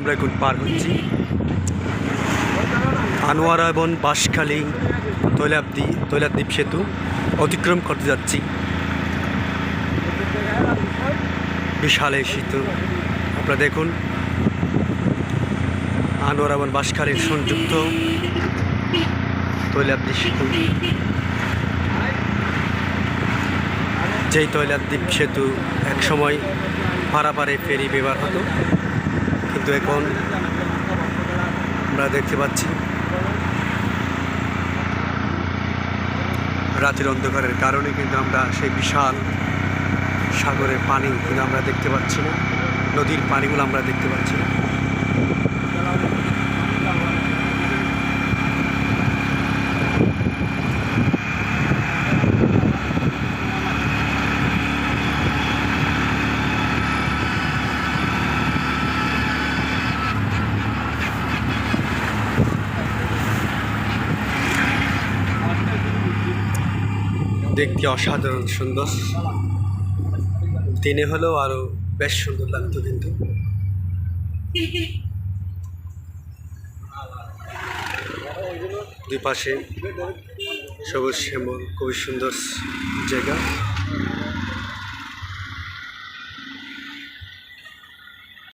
আমরা এখন পার হচ্ছি। আনোয়ারা এবং বাঁশখালী তৈলাবদ্বী তৈলাদ্বীপ সেতু অতিক্রম করতে যাচ্ছি। বিশাল এই সেতু। আপনারা দেখুন, আনোয়ারা এবং বাঁশখালীর সংযুক্ত তৈলাদ্বীপ সেতু। যেই তৈলাদ্বীপ সেতু একসময় পারাপারে ফেরি ব্যবহার হতো। কিন্তু এখন আমরা দেখতে পাচ্ছি রাতের অন্ধকারের কারণে কিন্তু আমরা সেই বিশাল সাগরের পানি কিন্তু আমরা দেখতে পাচ্ছি না। নদীর পানিগুলো আমরা দেখতে পাচ্ছি না দেখতে অসাধারণ সুন্দর। দিনে হলেও আরও বেশ সুন্দর লাগতো কিন্তু। দুই পাশে সবুজ শ্যামল, খুবই সুন্দর জায়গা।